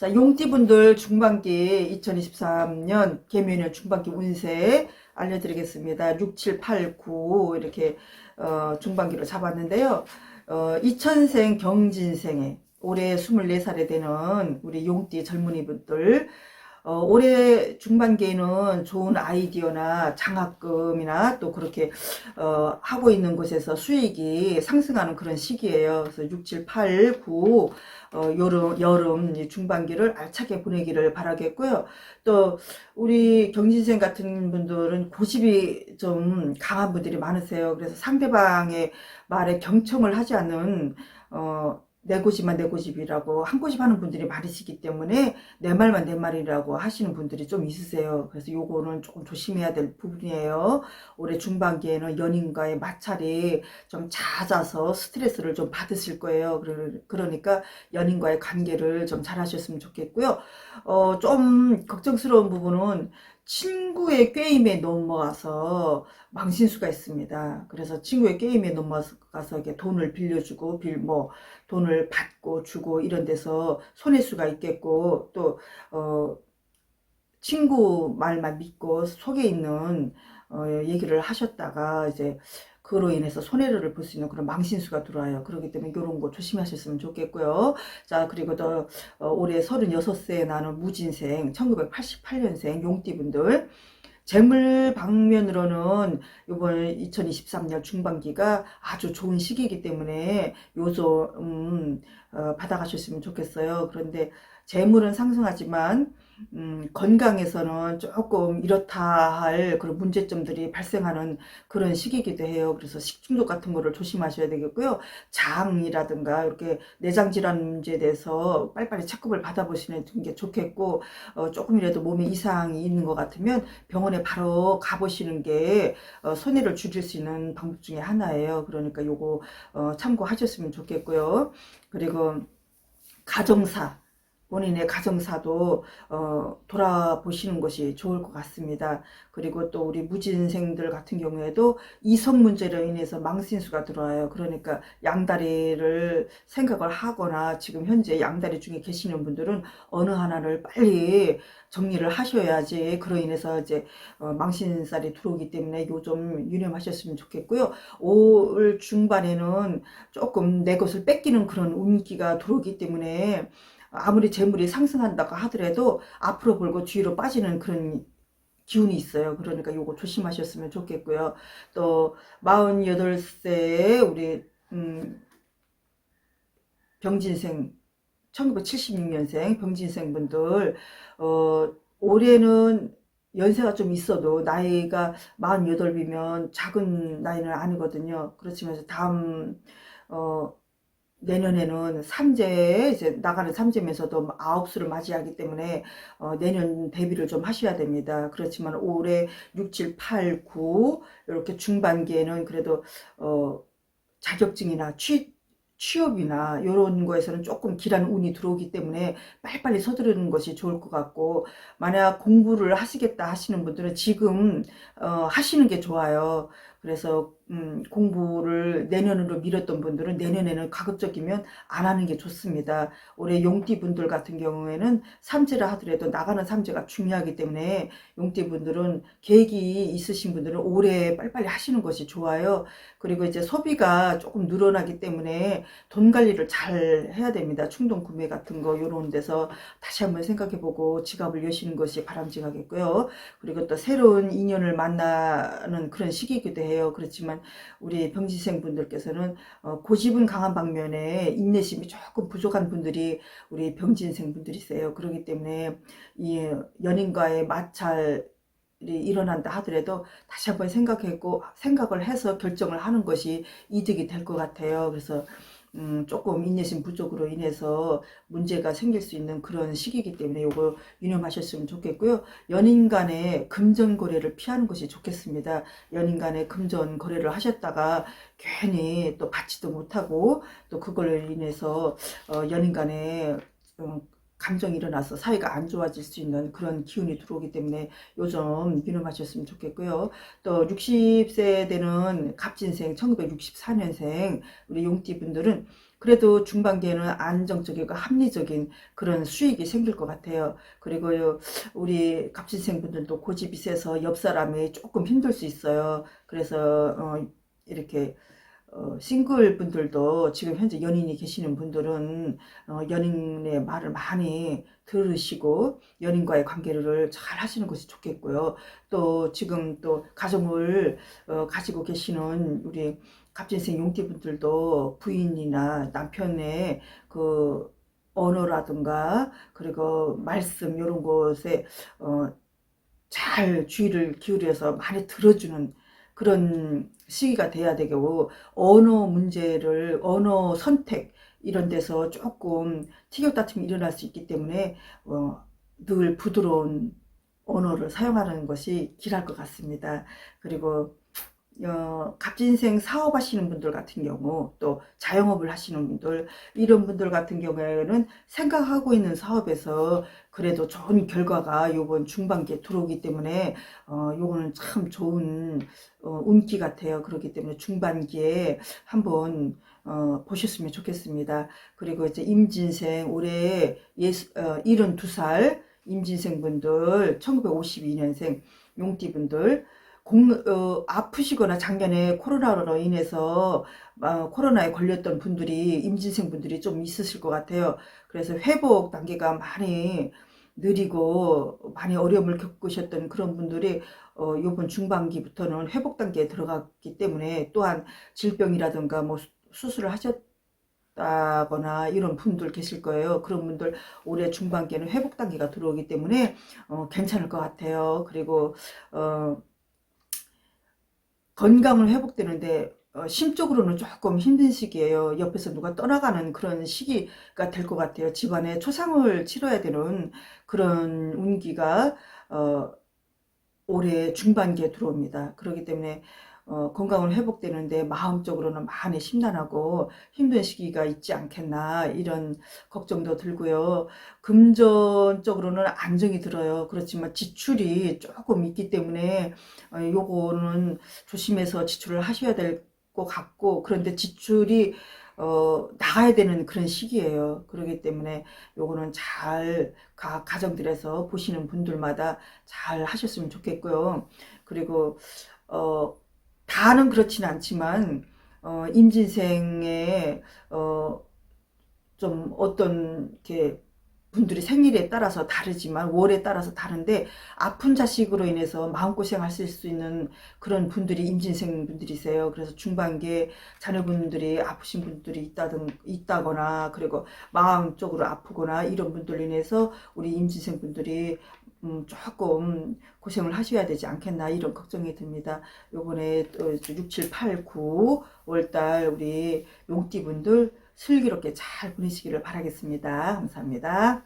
자, 용띠분들 중반기 2023년 개면년 중반기 운세 알려드리겠습니다. 6, 7, 8, 9 이렇게 어, 중반기로 잡았는데요. 어, 2000생 경진생에 올해 24살이 되는 우리 용띠 젊은이분들 어, 올해 중반기에는 좋은 아이디어나 장학금이나 또 그렇게 어, 하고 있는 곳에서 수익이 상승하는 그런 시기예요. 그래서 6, 7, 8, 9 어, 여름, 여름 이 중반기를 알차게 보내기를 바라겠고요. 또 우리 경진생 같은 분들은 고집이 좀 강한 분들이 많으세요. 그래서 상대방의 말에 경청을 하지 않는 어, 내 고집만 내 고집이라고 한 고집 하는 분들이 많으시기 때문에 내 말만 내 말이라고 하시는 분들이 좀 있으세요. 그래서 요거는 조금 조심해야 될 부분이에요. 올해 중반기에는 연인과의 마찰이 좀 잦아서 스트레스를 좀 받으실 거예요. 그러- 그러니까 연인과의 관계를 좀 잘 하셨으면 좋겠고요. 어, 좀 걱정스러운 부분은 친구의 게임에 넘어가서 망신수가 있습니다. 그래서 친구의 게임에 넘어가서 돈을 빌려주고 빌 뭐 돈을 받고 주고 이런 데서 손해수가 있겠고 또 어, 친구 말만 믿고 속에 있는 어, 얘기를 하셨다가 이제 그로 인해서 손해를 볼 수 있는 그런 망신수가 들어와요. 그렇기 때문에 이런 거 조심하셨으면 좋겠고요. 자, 그리고 더 어, 올해 36세에 나는 무진생 1988년생 용띠분들 재물 방면으로는 이번 2023년 중반기가 아주 좋은 시기이기 때문에 요소 음, 어, 받아가셨으면 좋겠어요. 그런데 재물은 상승하지만 음, 건강에서는 조금 이렇다 할 그런 문제점들이 발생하는 그런 시기이기도 해요. 그래서 식중독 같은 거를 조심하셔야 되겠고요. 장이라든가 이렇게 내장 질환 문제에 대해서 빨리빨리 체크를 받아보시는 게 좋겠고 어, 조금이라도 몸에 이상이 있는 것 같으면 병원에 바로 가보시는 게 어, 손해를 줄일 수 있는 방법 중에 하나예요. 그러니까 요거 어, 참고하셨으면 좋겠고요. 그리고 가정사 본인의 가정사도 어, 돌아보시는 것이 좋을 것 같습니다. 그리고 또 우리 무진생들 같은 경우에도 이성 문제로 인해서 망신수가 들어와요. 그러니까 양다리를 생각을 하거나 지금 현재 양다리 중에 계시는 분들은 어느 하나를 빨리 정리를 하셔야지 그로 인해서 이제 어, 망신살이 들어오기 때문에 요 좀 유념하셨으면 좋겠고요. 올 중반에는 조금 내 것을 뺏기는 그런 운기가 들어오기 때문에 아무리 재물이 상승한다고 하더라도 앞으로 벌고 뒤로 빠지는 그런 기운이 있어요. 그러니까 요거 조심하셨으면 좋겠고요. 또 48세에 우리 음, 병진생 1976년생 병진생 분들 어, 올해는 연세가 좀 있어도 나이가 48이면 작은 나이는 아니거든요. 그렇지만 다음 어, 내년에는 삼재 이제 나가는 삼재면서도 아홉 수를 맞이하기 때문에 어, 내년 대비를 좀 하셔야 됩니다. 그렇지만 올해 6, 7, 8, 9 이렇게 중반기에는 그래도 어, 자격증이나 취 취업이나 이런 거에서는 조금 길한 운이 들어오기 때문에 빨리빨리 서두르는 것이 좋을 것 같고 만약 공부를 하시겠다 하시는 분들은 지금 어, 하시는 게 좋아요. 그래서 음, 공부를 내년으로 미뤘던 분들은 내년에는 가급적이면 안 하는 게 좋습니다. 올해 용띠 분들 같은 경우에는 삼재를 하더라도 나가는 삼재가 중요하기 때문에 용띠 분들은 계획이 있으신 분들은 올해 빨리빨리 하시는 것이 좋아요. 그리고 이제 소비가 조금 늘어나기 때문에 돈 관리를 잘 해야 됩니다. 충동 구매 같은 거 이런 데서 다시 한번 생각해보고 지갑을 여시는 것이 바람직하겠고요. 그리고 또 새로운 인연을 만나는 그런 시기이기도 해요. 그렇지만 우리 병지생 분들께서는 어, 고집은 강한 방면에 인내심이 조금 부족한 분들이 우리 병진생 분들이세요. 그렇기 때문에 이 연인과의 마찰 이 일어난다 하더라도 다시 한번 생각했고 생각을 해서 결정을 하는 것이 이득이 될 것 같아요. 그래서 음, 조금 인내심 부족으로 인해서 문제가 생길 수 있는 그런 시기이기 때문에 이거 유념하셨으면 좋겠고요. 연인 간의 금전 거래를 피하는 것이 좋겠습니다. 연인 간의 금전 거래를 하셨다가 괜히 또 받지도 못하고 또 그걸 인해서 어, 연인 간에 어, 감정이 일어나서 사이가 안 좋아질 수 있는 그런 기운이 들어오기 때문에 요즘 유념하셨으면 좋겠고요. 또 60세 되는 갑진생 1964년생 우리 용띠분들은 그래도 중반기에는 안정적이고 합리적인 그런 수익이 생길 것 같아요. 그리고 우리 갑진생 분들도 고집이 세서 옆 사람이 조금 힘들 수 있어요. 그래서 어, 이렇게 어, 싱글 분들도 지금 현재 연인이 계시는 분들은 어, 연인의 말을 많이 들으시고 연인과의 관계를 잘 하시는 것이 좋겠고요. 또 지금 또 가정을 어, 가지고 계시는 우리 갑진생 용띠 분들도 부인이나 남편의 그 언어라든가 그리고 말씀 이런 것에 어, 잘 주의를 기울여서 많이 들어주는 그런 시기가 돼야 되고 언어 문제를 언어 선택 이런 데서 조금 티격다툼이 일어날 수 있기 때문에 어, 늘 부드러운 언어를 사용하는 것이 길할 것 같습니다. 그리고 어, 갑진생 사업하시는 분들 같은 경우 또 자영업을 하시는 분들 이런 분들 같은 경우에는 생각하고 있는 사업에서 그래도 좋은 결과가 요번 중반기에 들어오기 때문에 어, 요거는 참 좋은 어, 운기 같아요. 그렇기 때문에 중반기에 한번 어, 보셨으면 좋겠습니다. 그리고 이제 임진생 올해 예수, 어, 72살 임진생 분들 1952년생 용띠 분들 공, 어, 아프시거나 작년에 코로나로 인해서 어, 코로나에 걸렸던 분들이 임진생 분들이 좀 있으실 것 같아요. 그래서 회복 단계가 많이 느리고 많이 어려움을 겪으셨던 그런 분들이 어, 요번 중반기부터는 회복 단계에 들어갔기 때문에 또한 질병이라든가 뭐 수- 수술을 하셨다거나 이런 분들 계실 거예요. 그런 분들 올해 중반기에는 회복 단계가 들어오기 때문에 어, 괜찮을 것 같아요. 그리고 어, 건강을 회복되는데 어, 심적으로는 조금 힘든 시기예요. 옆에서 누가 떠나가는 그런 시기가 될 것 같아요. 집안에 초상을 치러야 되는 그런 운기가 어, 올해 중반기에 들어옵니다. 그렇기 때문에 어, 건강을 회복되는데 마음적으로는 많이 심란하고 힘든 시기가 있지 않겠나 이런 걱정도 들고요. 금전적으로는 안정이 들어요. 그렇지만 지출이 조금 있기 때문에 어, 요거는 조심해서 지출을 하셔야 될 것 같고 그런데 지출이 어, 나가야 되는 그런 시기예요. 그렇기 때문에 요거는 잘 가, 가정들에서 보시는 분들마다 잘 하셨으면 좋겠고요. 그리고 어, 다는 그렇지는 않지만 어, 임진생의 어, 좀 어떤 이렇게 분들이 생일에 따라서 다르지만 월에 따라서 다른데 아픈 자식으로 인해서 마음고생 하실 수 있는 그런 분들이 임진생 분들이세요. 그래서 중반기에 자녀분들이 아프신 분들이 있다든 있다거나 그리고 마음적으로 아프거나 이런 분들로 인해서 우리 임진생 분들이 음, 조금 고생을 하셔야 되지 않겠나 이런 걱정이 듭니다. 요번에 6, 7, 8, 9 월달 우리 용띠분들 슬기롭게 잘 보내시기를 바라겠습니다. 감사합니다.